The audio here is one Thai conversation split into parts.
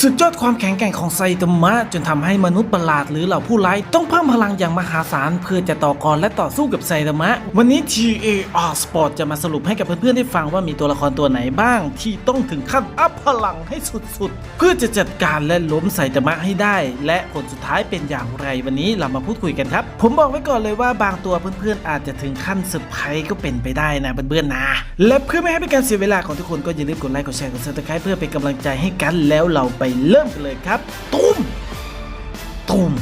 สุดยอดความแข็งแกร่งของไซตามะจนทำให้มนุษย์ประหลาดหรือเหล่าผู้ร้ายต้องเพิ่มพลังอย่างมหาศาลเพื่อจะต่อกรและต่อสู้กับไซตามะ วันนี้ TAR Sport จะมาสรุปให้กับเพื่อนๆได้ฟังว่ามีตัวละครตัวไหนบ้าง ที่ต้องถึงขั้นอัพพลังให้สุดๆ เพื่อจะจัดการและล้มไซตามะให้ได้ และผลสุดท้ายเป็นอย่างไรวันนี้เรามาพูดคุยกันครับ ผมบอกไว้ก่อนเลยว่าบางตัวเพื่อนๆอาจจะถึงขั้นเซอร์ไพรส์ก็เป็นไปได้นะเพื่อนๆนะและเพื่อไม่ให้เป็นการเสียเวลาของทุกคนก็อย่าลืมกดไลค์กดแชร์กดซับสไครป์เพื่อเป็นกำลังใจให้กันแล้วเราไปเริ่มกันเลยครับ ตุ้มตุ้ม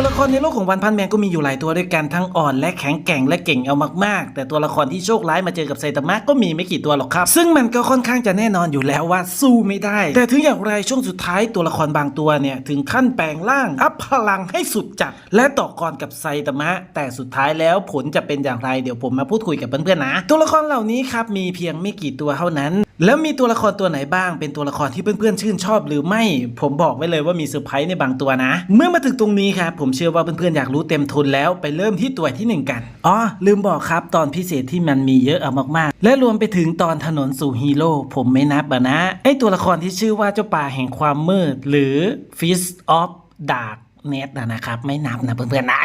ตัวละครในโลกของวันพันแมนก็มีอยู่หลายตัวด้วยกันทั้งอ่อน และแข็งแกร่งและเก่งเอามากๆ แต่ตัวละครที่โชคร้ายมาเจอกับไซตามะก็มีไม่กี่ตัวหรอกครับ ซึ่งมันก็ค่อนข้างจะแน่นอนอยู่แล้วว่าสู้ไม่ได้ แต่ถึงอย่างไรช่วงสุดท้ายตัวละครบางตัวเนี่ยถึงขั้นแปลงร่างอัพพลังให้สุดจัด และต่อกรกับไซตามะ แต่สุดท้ายแล้วผลจะเป็นอย่างไรเดี๋ยวผมมาพูดคุยกับเพื่อนๆนะ ตัวละครเหล่านี้ครับมีเพียงไม่กี่ตัวเท่านั้น แล้วมีตัวละครตัวไหนบ้าง เป็นตัวละครที่เพื่อนๆชื่นชอบหรือไม่ ผมบอกไว้เลยว่ามีเซอร์ไพรส์ในบางตัวนะ เมื่อมาถึงตรงนี้ครับผมเชื่อว่าเพื่อนๆอยากรู้เต็มทุนแล้วไปเริ่มที่ตัวที่หนึ่งกันอ๋อลืมบอกครับตอนพิเศษที่มันมีเยอะเอามากๆ และรวมไปถึงตอนถนนสู่ฮีโร่ผมไม่นับอะนะไอตัวละครที่ชื่อว่าเจ้าป่าแห่งความมืด หรือ Fist of Darkness นะครับไม่นับนะเพื่อนๆนะ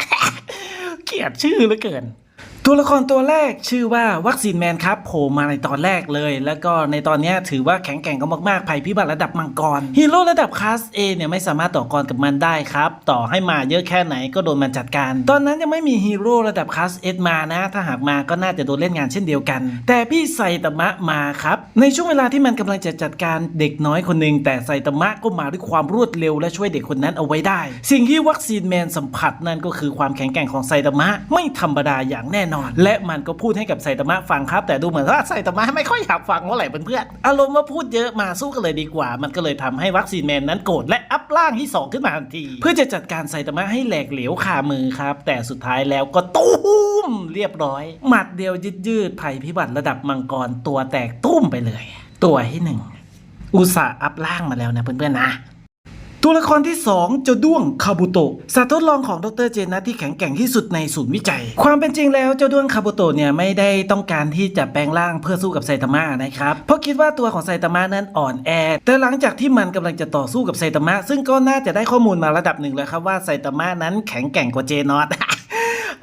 เกลียดชื่อเหลือเกิน ตัวละครตัวแรกชื่อว่าวัคซีนแมนครับโผล่มาในตอนแรกเลย แล้วก็ในตอนนี้ถือว่าแข็งแกร่งก็มากๆภัยพิบัติระดับมังกรฮีโร่ระดับคลาส A เนี่ยไม่สามารถต่อกรกับมันได้ครับ ต่อให้มาเยอะแค่ไหนก็โดนมันจัดการ ตอนนั้นยังไม่มีฮีโร่ระดับคลาส S มานะ ถ้าหากมาก็น่าจะโดนเล่นงานเช่นเดียวกัน แต่พี่ไซตามะมาครับ ในช่วงเวลาที่มันกำลังจะจัดการเด็กน้อยคนหนึ่งแต่ไซตามะก็มาด้วยความรวดเร็วและช่วยเด็กคนนั้นเอาไว้ได้ สิ่งที่วัคซีนแมนสัมผัสนั่นก็คือความแข็งแกร่งของไซตามะไม่ธรรมดาอย่างแน่นอนและมันก็พูดให้กับไซตามะฟังครับ แต่ดูเหมือนว่าไซตามะไม่ค่อยอยากฟังเท่าไหร่เพื่อนๆอารมณ์ว่าพูดเยอะมาสู้กันเลยดีกว่า มันก็เลยทำให้วัคซีนแมนนั้นโกรธและอัพร่างที่สองขึ้นมาทันที เพื่อจะจัดการไซตามะให้แหลกเหลวคามือครับ แต่สุดท้ายแล้วก็ตุ้มเรียบร้อย หมัดเดียวยืดยืดภัยพิบัติระดับมังกรตัวแตกตุ้มไปเลย ตัวที่หนึ่งอุตส่าห์อัพร่างมาแล้วนะเพื่อนๆนะ ตัวละครที่ 2 เจ้าด้วงคาบุโตะสัตว์ทดลองของดรเจนนะที่แข็งแกร่งที่สุดในศูนย์วิจัย ความเป็นจริงแล้วเจ้าด้วงคาบุโตะเนี่ยไม่ได้ต้องการที่จะแปลงร่างเพื่อสู้กับไซตามะนะครับ เพราะคิดว่าตัวของไซตามะนั้นอ่อนแอ แต่หลังจากที่มันกำลังจะต่อสู้กับไซตามะซึ่งก็น่าจะได้ข้อมูลมาระดับหนึ่งแล้วครับว่าไซตามะนั้นแข็งแกร่งกว่าเจนอต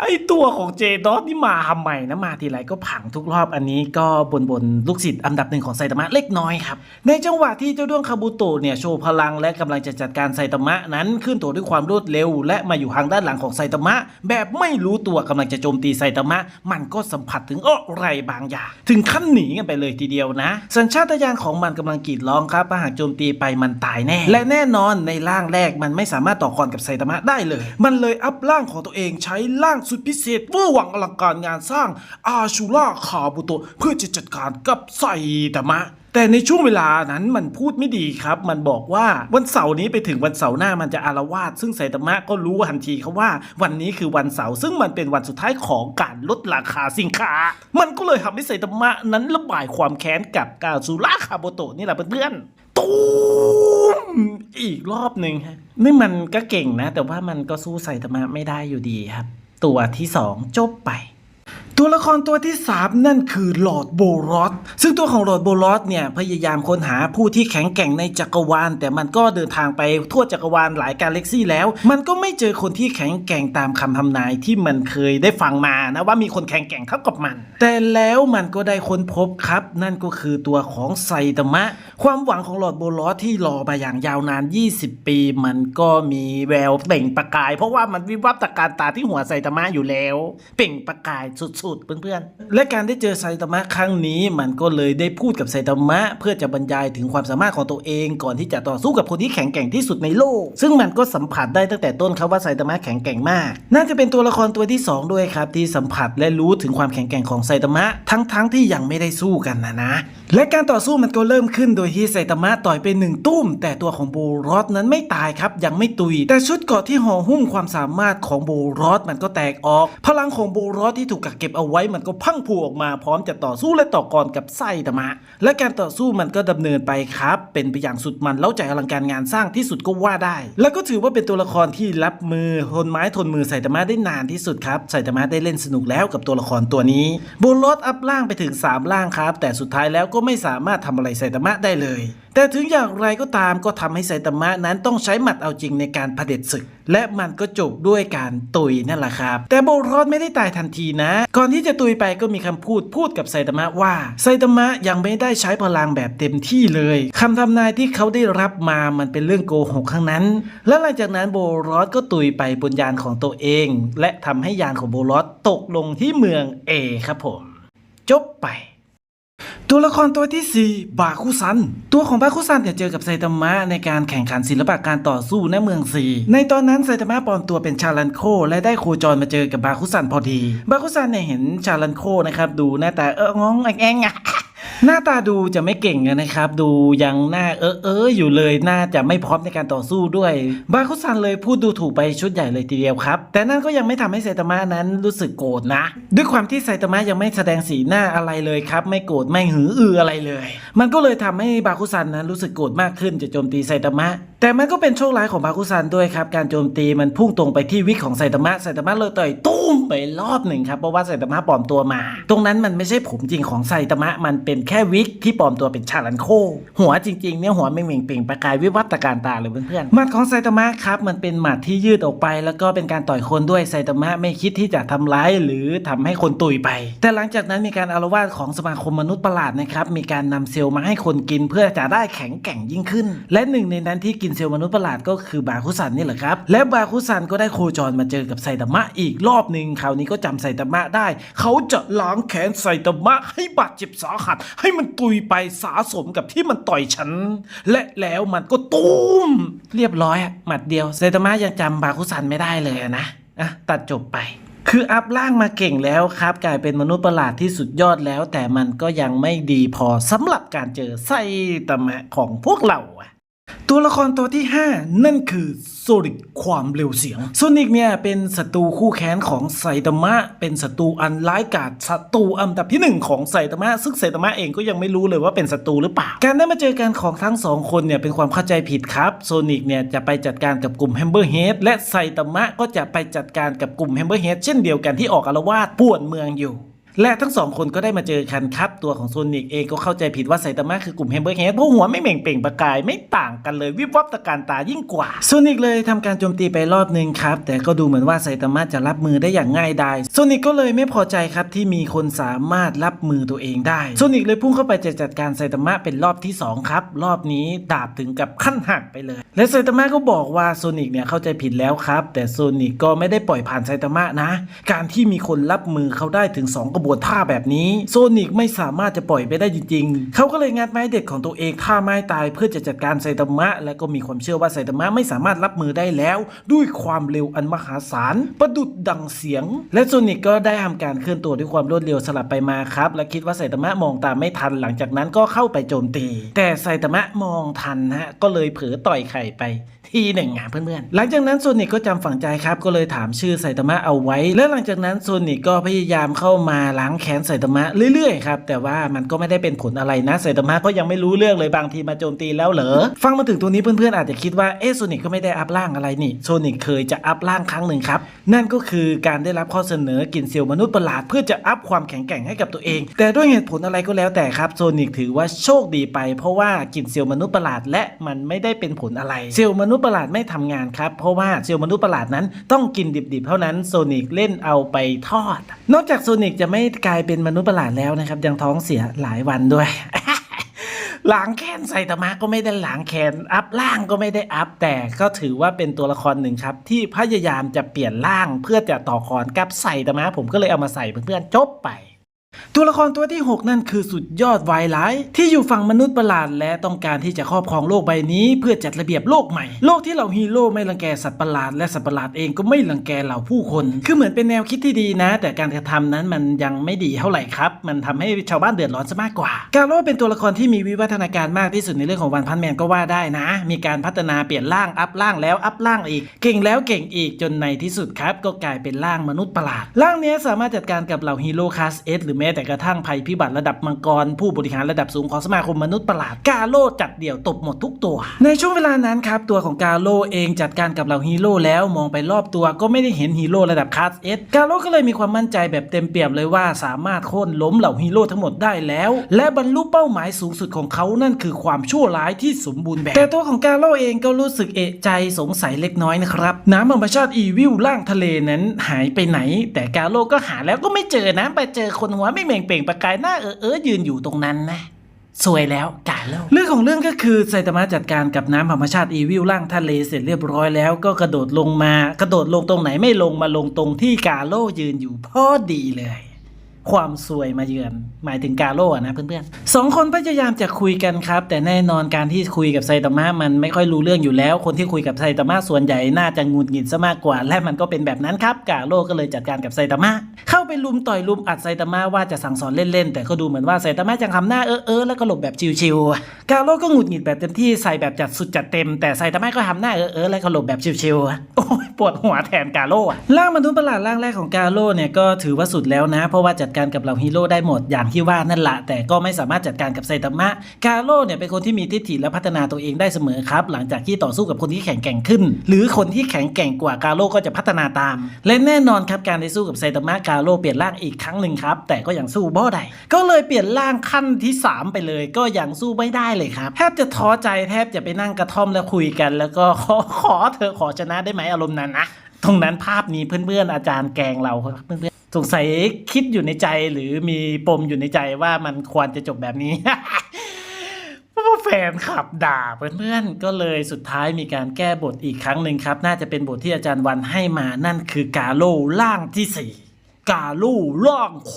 ไอตัวของเจดอสนี่มาทำไมนะมาทีไรก็ผังทุกรอบอันนี้ก็บนบนลูกศิษย์อันดับหนึ่งของไซตามะเล็กน้อยครับ ในจังหวะที่เจ้าด้วงคาบุโตะเนี่ยโชว์พลังและกำลังจะจัดการไซตามะนั้นขึ้นตัวด้วยความรวดเร็ว และมาอยู่ทางด้านหลังของไซตามะ แบบไม่รู้ตัวกำลังจะโจมตีไซตามะ มันก็สัมผัสถึงอะไรบางอย่าง ถึงขั้นหนีกันไปเลยทีเดียวนะ สัญชาตญาณของมันกำลังกรีดร้องครับหากโจมตีไปมันตายแน่ และแน่นอนในร่างแรกมันไม่สามารถต่อกรกับไซตามะได้เลย มันเลยอัพร่างของตัวเองใช้ร่างสุดพิเศษเวอร์หวังอลังการงานสร้างอาชูล่าคาบุโตเพื่อจะจัดการกับไซตามะแต่ในช่วงเวลานั้นมันพูดไม่ดีครับ มันบอกว่าวันเสาร์นี้ไปถึงวันเสาร์หน้ามันจะอารวาสซึ่งไซตามะก็รู้ทันทีครับว่า วันนี้คือวันเสาร์ซึ่งมันเป็นวันสุดท้ายของการลดราคาสินค้า มันก็เลยทำให้ไซตามะนั้นระบายความแค้นกับกาซูระคาโบโตะนี่แหละเพื่อนๆตูมอีกรอบหนึ่งฮะนี่มันก็เก่งนะ แต่ว่ามันก็สู้ไซตามะไม่ได้อยู่ดีครับ ตัวที่สองจบไป ตัวละครตัวที่ 3 นั่นคือหลอดโบรอสซึ่งตัวของหลอดโบรอสเนี่ยพยายามค้นหาผู้ที่แข็งแกร่งในจักรวาล แต่มันก็เดินทางไปทั่วจักรวาลหลายกาแล็กซี่แล้ว มันก็ไม่เจอคนที่แข็งแกร่งตามคำทำนายที่มันเคยได้ฟังมานะว่ามีคนแข็งแกร่งเท่ากับมัน แต่แล้วมันก็ได้ค้นพบครับ นั่นก็คือตัวของไซตามะ ความหวังของหลอดโบรอสที่รอมาอย่างยาวนาน 20 ปี มันก็มีแววเปล่งประกาย เพราะว่ามันวิวับตะการตาที่หัวไซตามะอยู่แล้ว เปล่งประกายสุดๆเพื่อนๆ และการได้เจอไซตามะครั้งนี้มันก็เลยได้พูดกับไซตามะ เพื่อจะบรรยายถึงความสามารถของตัวเอง ก่อนที่จะต่อสู้กับคนที่แข็งแกร่งที่สุดในโลก ซึ่งมันก็สัมผัสได้ตั้งแต่ต้นครับว่าไซตามะแข็งแกร่งมาก น่าจะเป็นตัวละครตัวที่สองด้วยครับที่สัมผัสและรู้ถึงความแข็งแกร่งของไซตามะทั้งๆที่ยังไม่ได้สู้กันนะนะ และการต่อสู้มันก็เริ่มขึ้นโดยที่ไซตามะต่อยไปหนึ่งตุ้ม แต่ตัวของโบรอสนั้นไม่ตายครับยังไม่ตุย แต่ชุดเกราะที่ห่อหุ้มความสามารถของโบรอสมันก็แตกออก พลังของโบรอสที่ถูกกักเก็บเอาไว้มันก็พังผูออกมาพร้อมจะต่อสู้และต่อกรกับไซตามะ และการต่อสู้มันก็ดำเนินไปครับ เป็นไปอย่างสุดมันเล้าใจอลังการงานสร้างที่สุดก็ว่าได้ แล้วก็ถือว่าเป็นตัวละครที่รับมือทนไม้ทนมือไซตามะได้นานที่สุดครับไซตามะได้เล่นสนุกแล้วกับตัวละครตัวนี้โบรอสอัพล่างไปถึง 3 ล่างครับ แต่สุดท้ายแล้วก็ไม่สามารถทำอะไรไซตามะได้เลย แต่ถึงอย่างไรก็ตามก็ทำให้ไซตามะนั้นต้องใช้หมัดเอาจริงในการเผด็จศึก และมันก็จบด้วยการตุยนั่นแหละครับ แต่โบรอสไม่ได้ตายทันทีนะ ก่อนที่จะตุยไปก็มีคำพูดพูดกับไซตามะว่าไซตามะยังไม่ได้ใช้พลังแบบเต็มที่เลยคำทำนายที่เขาได้รับมามันเป็นเรื่องโกหกข้างนั้น และหลังจากนั้นโบรอสก็ตุยไปบนยานของตัวเอง และทำให้ยานของโบรอสตกลงที่เมืองเอครับผม จบไป ตัวละครตัวที่ 4 บาคุซัน ตัวของบาคุซันเนี่ยเจอกับไซตามะในการแข่งขันศิลปะการต่อสู้ณเมืองซีในตอนนั้นไซตามะปลอมตัวเป็นชาลันโค และได้โคจรมาเจอกับบาคุซันพอดี บาคุซันเนี่ยเห็นชาลันโคนะครับดูหน้าตาเอององแองแองอะ หน้าตาดูจะไม่เก่งนะครับ ดูยังหน้าเออเอออยู่เลยน่าจะไม่พร้อมในการต่อสู้ด้วย บาคุซันเลยพูดดูถูกไปชุดใหญ่เลยทีเดียวครับ แต่นั่นก็ยังไม่ทำให้ไซตามะนั้นรู้สึกโกรธนะ ด้วยความที่ไซตามะยังไม่แสดงสีหน้าอะไรเลยครับ ไม่โกรธไม่หืออืออะไรเลย มันก็เลยทำให้บาคุซันนั้นรู้สึกโกรธมากขึ้นจะโจมตีไซตามะ แต่มันก็เป็นโชคร้ายของบาคุซันด้วยครับ การโจมตีมันพุ่งตรงไปที่วิกของไซตามะไซตามะเลยต่อยตุ้มไปรอบหนึ่งครับเพราะว่าไซตามะปลอมตัวมา ตรงนั้นมันไม่ใช่ผมจริงของไซตามะมันเป็นแค่วิกที่ปลอมตัวเป็นชาลันโค หัวจริงๆเนี่ยหัวไม่เหม่งเปล่งประกายวิวัฒการตาเลยเพื่อนๆหมัดของไซตามะครับมันเป็นหมัดที่ยืดออกไป แล้วก็เป็นการต่อยคนด้วยไซตามะไม่คิดที่จะทำร้ายหรือทำให้คนตุยไป แต่หลังจากนั้นมีการอารวาสของสมาคมมนุษย์ประหลาดนะครับมีการนำเซลล์มาให้คนกินเพื่อจะได้แข็งแกร่งยิ่งขึ้น และหนึ่งในนั้นที่กินเซลล์มนุษย์ประหลาดก็คือบาคุซันนี่แหละครับ และบาคุซันก็ได้โคจรมาเจอกับไซตามะอีกรอบหนึ่งคราวนี้ก็จำไซตามะได้ เขาจะล้างแค้นไซตามะให้บาดเจ็บสาหัส ให้มันตุยไปสาสมกับที่มันต่อยฉัน และแล้วมันก็ตูมเรียบร้อยอะหมัดเดียวไซตามะยังจำบาคุซันไม่ได้เลยนะอะตัดจบไปคืออัพร่างมาเก่งแล้วครับกลายเป็นมนุษย์ประหลาดที่สุดยอดแล้ว แต่มันก็ยังไม่ดีพอสำหรับการเจอไซตามะของพวกเราอะ ตัวละครตัวที่ 5 นั่นคือโซนิกความเร็วเสียงโซนิกเนี่ยเป็นศัตรูคู่แค้นของไซตามะ เป็นศัตรูอันร้ายกาจศัตรูอันดับที่ 1 ของไซตามะ ซึ่งไซตามะเองก็ยังไม่รู้เลยว่าเป็นศัตรูหรือเปล่า การได้มาเจอกันของทั้งสองคนเนี่ยเป็นความเข้าใจผิดครับโซนิกเนี่ยจะไปจัดการกับกลุ่มแฮมเบอร์เฮดและไซตามะก็จะไปจัดการกับกลุ่มแฮมเบอร์เฮดเช่นเดียวกันที่ออกอาละวาดป่วนเมืองอยู่ และทั้งสองคนก็ได้มาเจอกันครับ ตัวของโซนิกเองก็เข้าใจผิดว่าไซตามะคือกลุ่มแฮมเบอร์เฮดเพราะหัวไม่เหม่งเปล่งประกายไม่ต่างกันเลยวิบวับตะการตายิ่งกว่าโซนิกเลยทำการโจมตีไปรอบหนึ่งครับ แต่ก็ดูเหมือนว่าไซตามะจะรับมือได้อย่างง่ายดายโซนิกก็เลยไม่พอใจครับที่มีคนสามารถรับมือตัวเองได้โซนิกเลยพุ่งเข้าไปจะจัดการไซตามะเป็นรอบที่สองครับ รอบนี้ดาบถึงกับขั้นหักไปเลย และไซตามะก็บอกว่าโซนิกเนี่ยเข้าใจผิดแล้วครับ แต่โซนิกก็ไม่ได้ปล่อยผ่านไซตามะนะ การที่มีคนรับมือเขาได้ถึง2กระบวนท่าแบบนี้ โซนิกไม่สามารถจะปล่อยไปได้จริงๆ เขาก็เลยงัดไม้เด็ดของตัวเองฆ่าไม้ตายเพื่อจะจัดการไซตามะ และก็มีความเชื่อว่าไซตามะไม่สามารถรับมือได้แล้ว ด้วยความเร็วอันมหาศาลประดุดดังเสียง และโซนิกก็ได้ทำการเคลื่อนตัวด้วยความรวดเร็วสลับไปมาครับ และคิดว่าไซตามะมองตามไม่ทันหลังจากนั้นก็เข้าไปโจมตี แต่ไซตามะมองทันฮะก็เลยเผลอต่อยไข่ไป ทีหนึ่งอะเพื่อนๆ หลังจากนั้นโซนิกก็จำฝังใจครับ ก็เลยถามชื่อไซตามะเอาไว้ และหลังจากนั้นโซนิกก็พยายามเข้ามาล้างแค้นไซตามะเรื่อยๆครับ แต่ว่ามันก็ไม่ได้เป็นผลอะไรนะไซตามะก็ยังไม่รู้เรื่องเลยบางทีมาโจมตีแล้วเหรอ ฟังมาถึงตรงนี้เพื่อนๆอาจจะคิดว่าเอ๊ะโซนิกก็ไม่ได้อัพร่างอะไรนี่โซนิกเคยจะอัพร่างครั้งหนึ่งครับ นั่นก็คือการได้รับข้อเสนอกินเซลล์มนุษย์ประหลาดเพื่อจะอัพความแข็งแกร่งให้กับตัวเอง แต่ด้วยเหตุผลอะไรก็แล้วแต่ครับโซนิกถือว่าโชคดีไป เพราะว่ากินเซลล์มนุษย์ประหลาดและมันไม่ได้เป็นผลอะไรเซลล์มนุษษย์ประหลาดไม่ทำงานครับ เพราะว่าเซลล์มนุษย์ประหลาดนั้นต้องกินดิบๆ เท่านั้นโซนิกเล่นเอาไปทอด นอกจากโซนิกจะไม่กลายเป็นมนุษย์ประหลาดแล้วนะครับยังท้องเสียหลายวันด้วยล้างแค้นไซตามะก็ไม่ได้ล้างแค้นอัพร่างก็ไม่ได้อัพแต่ก็ถือว่าเป็นตัวละครหนึ่งครับ ที่พยายามจะเปลี่ยนร่างเพื่อจะต่อกรกับไซตามะผมก็เลยเอามาใส่เพื่อนๆจบไป ตัวละครตัวที่ 6 นั่นคือสุดยอดวายร้ายที่อยู่ฝั่งมนุษย์ประหลาดและต้องการที่จะครอบครองโลกใบนี้ เพื่อจัดระเบียบโลกใหม่ โลกที่เหล่าฮีโร่ไม่รังแกสัตว์ประหลาดและสัตว์ประหลาดเองก็ไม่รังแกเหล่าผู้คน คือเหมือนเป็นแนวคิดที่ดีนะ แต่การกระทำนั้นมันยังไม่ดีเท่าไหร่ครับ มันทำให้ชาวบ้านเดือดร้อนซะมากกว่า การโร่เป็นตัวละครที่มีวิวัฒนาการมากที่สุดในเรื่องของวันพันแมนก็ว่าได้นะ มีการพัฒนาเปลี่ยนร่างอัพร่างแล้วอัพร่างอีก เก่งแล้วเก่งอีกจนในที่สุดครับ ก็กลายเป็นร่างมนุษย์ประหลาดร่างนี้สามารถจัดการกับเหล่าฮีโร่คลาสเอสหรือแม้แต่กระทั่งภัยพิบัติระดับมังกร ผู้บริหารระดับสูงของสมาคมมนุษย์ประหลาดกาโร่จัดเดี่ยวตบหมดทุกตัว ในช่วงเวลานั้นครับตัวของกาโร่เองจัดการกับเหล่าฮีโร่แล้วมองไปรอบตัวก็ไม่ได้เห็นฮีโร่ระดับคลาสเอสกาโร่ก็เลยมีความมั่นใจแบบเต็มเปี่ยมเลยว่าสามารถโค่นล้มเหล่าฮีโร่ทั้งหมดได้แล้ว และบรรลุเป้าหมายสูงสุดของเขานั่นคือความชั่วร้ายที่สมบูรณ์แบบแต่ตัวของกาโร่เองก็รู้สึกเอะใจสงสัยเล็กน้อยนะครับน้ำธรรมชาติอีวิลล่างทะเลนั้นหายไปไหน แต่กาโร่ก็หาแล้วก็ไม่เจอนะไปเจอคนหัวไม่เม่งเป่งประกายหน้าเออเออยืนอยู่ตรงนั้นนะสวยแล้วกาโลเรื่องของเรื่องก็คือไซตามะจัดการกับน้ำธรรมชาติอีวิลล่างทะเลเสร็จเรียบร้อยแล้วก็กระโดดลงมากระโดดลงตรงไหนไม่ลงมาลงตรงที่กาโลยืนอยู่พอดีเลย ความสวยมาเยือน หมายถึงกาโร่นะเพื่อนๆสองคนพยายามจะคุยกันครับ แต่แน่นอนการที่คุยกับไซตามะมันไม่ค่อยรู้เรื่องอยู่แล้ว คนที่คุยกับไซตามะส่วนใหญ่น่าจะงุนงิดซะมากกว่า และมันก็เป็นแบบนั้นครับกาโร่ก็เลยจัดการกับไซตามะเข้าไปลุมต่อยลุมอัดไซตามะว่าจะสั่งสอนเล่นๆแต่ก็ดูเหมือนว่าไซตามะจะทำหน้าเออเออแล้วก็หลบแบบชิวๆกาโร่ก็หงุดหงิดแบบเต็มที่ใส่แบบจัดสุดจัดเต็มแต่ไซตามะก็ทำหน้าเออเออแล้วก็หลบแบบชิวๆโอ้ยปวดหัวแทนกาโร่อะร่างมนุษย์ประหลาดร่างแรกของกาโร่เนี่ยก็ถือว่าสุดแล้วนะ เพราะว่าจัดการกับเหล่าฮีโร่ได้หมดอย่างที่ว่านั่นแหละแต่ก็ไม่สามารถจัดการกับไซตามะกาโร่เนี่ยเป็นคนที่มีทิฏฐิและพัฒนาตัวเองได้เสมอครับ หลังจากที่ต่อสู้กับคนที่แข็งแกร่งขึ้น หรือคนที่แข็งแกร่งกว่ากาโร่ก็จะพัฒนาตาม และแน่นอนครับการได้สู้กับไซตามะกาโร่เปลี่ยนร่างอีกครั้งหนึ่งครับ แต่ก็ยังสู้บ่ได้ก็เลยเปลี่ยนร่างขั้นที่สามไปเลย ก็ยังสู้ไม่ได้เลยครับแทบจะท้อใจแทบจะไปนั่งกระท่อมแล้วคุยกัน แล้วก็ขอขอเธอขอชนะได้ไหมอารมณ์นั้นนะตรงนั้นภาพนี้เพื่อนๆอาจารย์แกงเราเพื่อน สงสัยคิดอยู่ในใจหรือมีปมอยู่ในใจว่ามันควรจะจบแบบนี้เพราะว่าแฟนขับด่าเพื่อนๆก็เลยสุดท้ายมีการแก้บทอีกครั้งหนึ่งครับ น่าจะเป็นบทที่อาจารย์วันให้มานั่นคือกาโลล่างที่สี่ กาลูร่างโค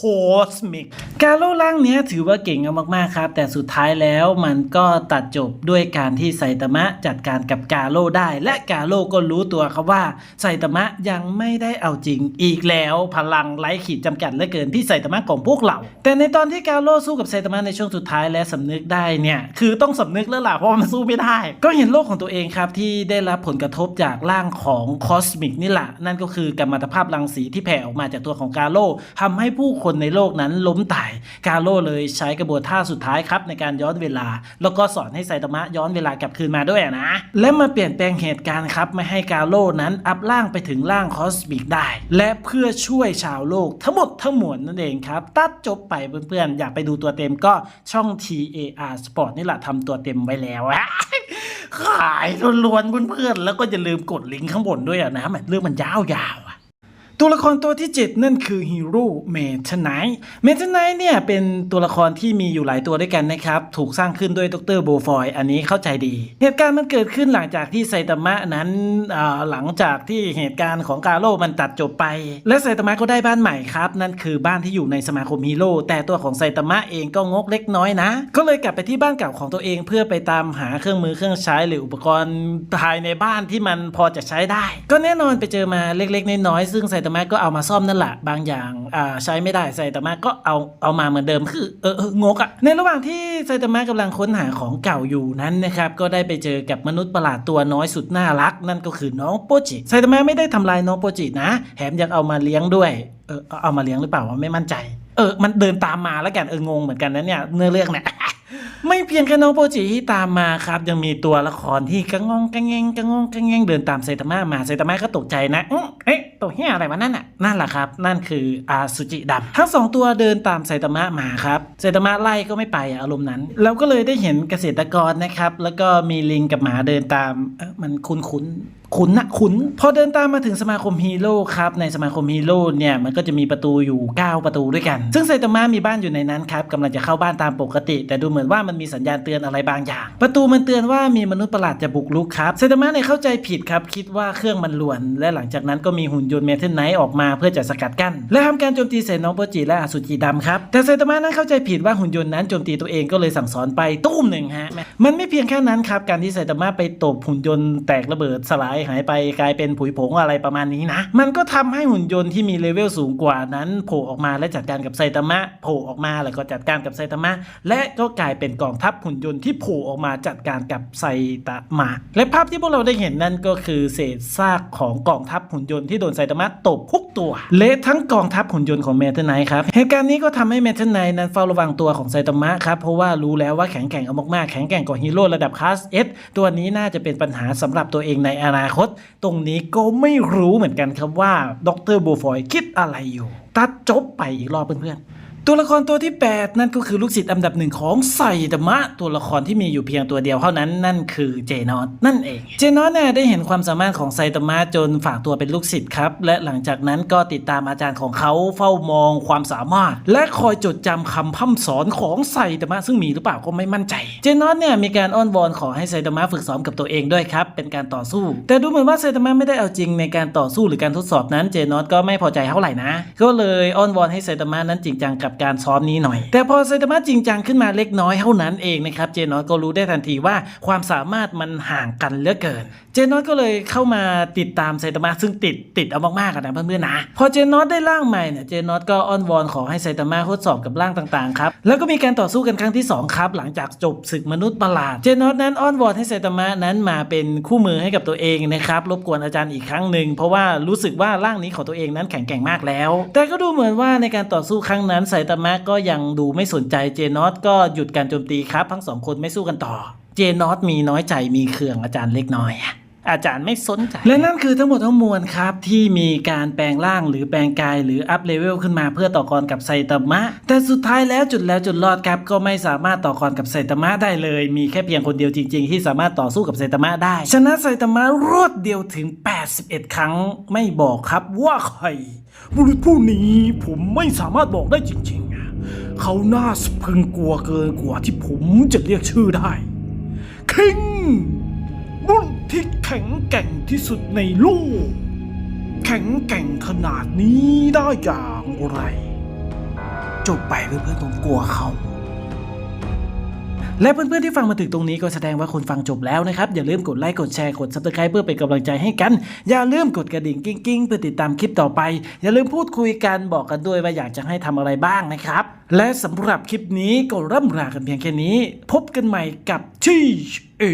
สมิก กาโลร่างเนี้ยถือว่าเก่งอามากๆครับ แต่สุดท้ายแล้วมันก็ตัดจบด้วยการที่ไซตามะจัดการกับกาโลได้ และกาโลก็รู้ตัวครับว่าไซตามะยังไม่ได้เอาจริงอีกแล้วพลังไร้ขีดจำกัดเหลือเกินที่ไซตามะของพวกเรา แต่ในตอนที่กาโลสู้กับไซตามะในช่วงสุดท้ายและสำนึกได้เนี่ยคือต้องสำนึกแล้วล่ะเพราะว่ามันสู้ไม่ได้ ก็เห็นโลกของตัวเองครับที่ได้รับผลกระทบจากร่างของคอสมิกนี่แหละนั่นก็คือกัมมันตภาพรังสีที่แผ่ออกมาจากตัวของกาโลทำให้ผู้คนในโลกนั้นล้มตาย กาโลเลยใช้กระบวนท่าสุดท้ายครับในการย้อนเวลา แล้วก็สอนให้ไซตามะย้อนเวลากลับคืนมาด้วยนะ และมาเปลี่ยนแปลงเหตุการณ์ครับไม่ให้กาโลนั้นอัพร่างไปถึงร่างคอสมิกได้ และเพื่อช่วยชาวโลกทั้งหมดทั้งมวลนั่นเองครับ ตัดจบไปเพื่อนๆ อยากไปดูตัวเต็มก็ช่อง TAR Sport นี่แหละทำตัวเต็มไว้แล้วขายล้วนๆเพื่อนๆแล้วก็อย่าลืมกดลิงก์ข้างบนด้วยอะนะเรื่องมันยาวๆ ตัวละครตัวที่ 7 นั่นคือฮีโร่เมทไนท์เมทไนท์เนี่ยเป็นตัวละครที่มีอยู่หลายตัวด้วยกันนะครับ ถูกสร้างขึ้นด้วยดรโบฟอย อันนี้เข้าใจดี เหตุการณ์มันเกิดขึ้นหลังจากที่ไซตามะนั้นหลังจากที่เหตุการณ์ของกาโร่มันตัดจบไป และไซตามะก็ได้บ้านใหม่ครับ นั่นคือบ้านที่อยู่ในสมาคมฮีโร่แต่ตัวของไซตามะเองก็งกเล็กน้อยนะ ก็เลยกลับไปที่บ้านเก่าของตัวเอง เพื่อไปตามหาเครื่องมือเครื่องใช้หรืออุปกรณ์ภายในบ้านที่มันพอจะใช้ได้ ก็แน่นอนไปเจอมาเล็กๆน้อยๆซึ่งไซตามะก็เอามาซ่อมนั่นแหละ บางอย่างอ่าใช้ไม่ได้ไซตามะก็เอาเอามาเหมือนเดิมคือเออเองกอะในระหว่างที่ไซตามะกำลังค้นหาของเก่าอยู่นั้นนะครับก็ได้ไปเจอกับมนุษย์ประหลาดตัวน้อยสุดน่ารัก นั่นก็คือน้องโปจิไซตามะไม่ได้ทำลายน้องโปจินะแถมยังเอามาเลี้ยงด้วยเออเอามาเลี้ยงหรือเปล่าวะไม่มั่นใจ เออ มันเดินตามมาแล้วกันเอองงเหมือนกันนะเนี่ยเนื้อเรื่องเนี่ย ไม่เพียงแค่น้องโปจิที่ตามมาครับ ยังมีตัวละครที่กระงงกระแงงกระงงกระแงงเดินตามไซตามะมาไซตามะก็ตกใจนะเอ๊ะตัวเฮียอะไรวะนั่นน่ะนั่นแหละครับ นั่นคืออาสุจิดำทั้งสองตัวเดินตามไซตามะมาครับไซตามะไล่ก็ไม่ไปอารมณ์นั้น เราก็เลยได้เห็นเกษตรกรนะครับ แล้วก็มีลิงกับหมาเดินตามเอ๊ะมันคุ้นคุ้น ขุนนะขุนพอเดินตามมาถึงสมาคมฮีโร่ครับในสมาคมฮีโร่เนี่ยมันก็จะมีประตูอยู่ 9 ประตูด้วยกัน ซึ่งไซตามะมีบ้านอยู่ในนั้นครับกำลังจะเข้าบ้านตามปกติ แต่ดูเหมือนว่ามันมีสัญญาณเตือนอะไรบางอย่าง ประตูมันเตือนว่ามีมนุษย์ประหลาดจะบุกรุกครับไซตามะเนี่ยเข้าใจผิดครับคิดว่าเครื่องมันหลวน และหลังจากนั้นก็มีหุ่นยนต์เมทัลไนท์ออกมาเพื่อจะสกัดกั้นและทำการโจมตีใส่น้องโปจิและอสุจิดำครับแต่ไซตามะนั้นเข้าใจผิดว่าหุ่นยนต์นั้นโจมตีตัวเองก็เลยสั่งสอนไปตุ้มหนึ่งฮะมันไม่เพียงแค่นั้นครับการที่ไซตามะไปตบหุ่นยนต์แตกระเบิดสลายหายไปกลายเป็นผุยผงอะไรประมาณนี้นะ มันก็ทำให้หุ่นยนต์ที่มีเลเวลสูงกว่านั้นโผล่ออกมาและจัดการกับไซตามะโผล่ออกมาแล้วก็จัดการกับไซตามะและก็กลายเป็นกองทัพหุ่นยนต์ที่โผล่ออกมาจัดการกับไซตามะและภาพที่พวกเราได้เห็นนั่นก็คือเศษซากของกองทัพหุ่นยนต์ที่โดนไซตามะตบพุกตัวเละทั้งกองทัพหุ่นยนต์ของเมทัลไนท์ครับเหตุการณ์นี้ก็ทำให้เมทัลไนท์นั้นเฝ้าระวังตัวของไซตามะครับเพราะว่ารู้แล้วว่าแข็งแกร่งเอามากๆแข็งแกร่งกว่าฮีโร่ระดับคลาส S ตัวนี้น่าจะเป็นปัญหาสำหรับตัวเองในอนาคต ตรงนี้ก็ไม่รู้เหมือนกันครับว่าดรบูฟอยคิดอะไรอยู่ ตัดจบไปอีกรอบเพื่อนๆ ตัวละครตัวที่ 8 นั่นก็คือลูกศิษย์อันดับหนึ่งของไซตมะ ตัวละครที่มีอยู่เพียงตัวเดียวเท่านั้นนั่นคือเจนอตนั่นเอง เจนอตเนี่ยได้เห็นความสามารถของไซตมะจนฝากตัวเป็นลูกศิษย์ครับ และหลังจากนั้นก็ติดตามอาจารย์ของเขาเฝ้ามองความสามารถ และคอยจดจำคำพร่ำสอนของไซตมะซึ่งมีหรือเปล่าก็ไม่มั่นใจ เจนอตเนี่ยมีการอ้อนวอนขอให้ไซตมะฝึกซ้อมกับตัวเองด้วยครับเป็นการต่อสู้ แต่ดูเหมือนว่าไซตมะไม่ได้เอาจริงในการต่อสู้หรือการทดสอบนั้นเจนอตก็ไม่พอใจเท่าไหร่นะ ก็เลยอ้อนวอนให้ไซตมะนั้นจริงจังกับการซ้อมนี้หน่อย แต่พอไซตามะจริงจังขึ้นมาเล็กน้อยเท่านั้นเองนะครับเจนอตก็รู้ได้ทันทีว่าความสามารถมันห่างกันเหลือเกิน เจนอตก็เลยเข้ามาติดตามไซตามะซึ่งติดติดเอามากๆอะนะเพื่อนๆนะพอเจนอตได้ร่างใหม่เนี่ยเจนอตก็อ้อนวอนขอให้ไซตามะทดสอบกับร่างต่างๆครับแล้วก็มีการต่อสู้กันครั้งที่สองครับ หลังจากจบศึกมนุษย์ประหลาดเจนอตนั้นอ้อนวอนให้ไซตามะนั้นมาเป็นคู่มือให้กับตัวเองนะครับรบกวนอาจารย์อีกครั้งหนึ่งเพราะว่ารู้สึกว่าร่างนี้ของตัวเองนั้นแข็งแกร่งมากแล้ว แต่ก็ดูเหมือนว่าในการต่อสู้ครั้งนั้นไซตามะก็ยังดูไม่สนใจเจนอตก็หยุดการโจมตีครับ ทั้งสองคนไม่สู้กันต่อ เจนอตมีน้อยใจมีเคืองอาจารย์เล็กน้อย อะอาจารย์ไม่สนใจ และนั่นคือทั้งหมดทั้งมวลครับ ที่มีการแปลงร่างหรือแปลงกายหรืออัพเลเวลขึ้นมาเพื่อต่อกรกับไซตามะ แต่สุดท้ายแล้วจุดแล้วจุดรอดครับ ก็ไม่สามารถต่อกรกับไซตามะได้เลย มีแค่เพียงคนเดียวจริง ๆ ที่สามารถต่อสู้กับไซตามะได้ ชนะไซตามะรวดเดียวถึง 81 ครั้งไม่บอกครับว่าใครบุรุษผู้นี้ผมไม่สามารถบอกได้จริงๆอะเขาน่าสะพรึงกลัวเกินกว่าที่ผมจะเรียกชื่อได้คิงบุรุษ ที่แข็งแกร่งที่สุดในโลก แข็งแกร่งขนาดนี้ได้อย่างไร จบไปเพื่อนๆผมกลัวเขาและเพื่อนๆที่ฟังมาถึงตรงนี้ก็แสดงว่าคุณฟังจบแล้วนะครับ อย่าลืมกดไลค์กดแชร์กด subscribe เพื่อเป็นกำลังใจให้กัน อย่าลืมกดกระดิ่งกิ้งๆเพื่อติดตามคลิปต่อไป อย่าลืมพูดคุยกันบอกกันด้วยว่าอยากจะให้ทำอะไรบ้างนะครับ และสำหรับคลิปนี้ก็ร่ำลากันเพียงแค่นี้ พบกันใหม่กับที่ เอ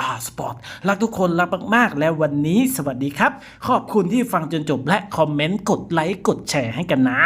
อาสปอร์ตรักทุกคนรักมาก ๆ และวันนี้สวัสดีครับ ขอบคุณที่ฟังจนจบและคอมเมนต์กดไลค์กดแชร์ให้กันนะ